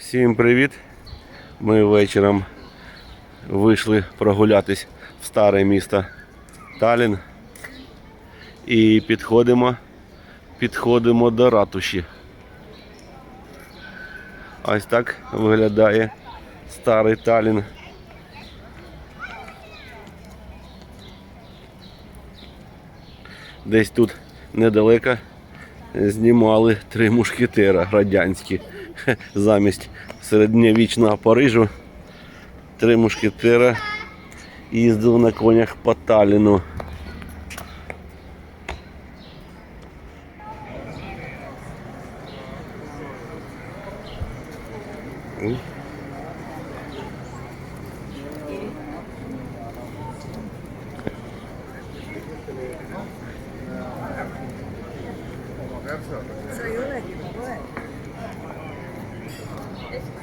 Всім привіт! Ми вечором вийшли прогулятись в старе місто Талін і підходимо, підходимо до ратуші. Ось так виглядає старий Талін. Десь тут недалеко знімали три мушкетера радянські замість середньовічного Парижу. Три мушкетера їздили на конях по ですか？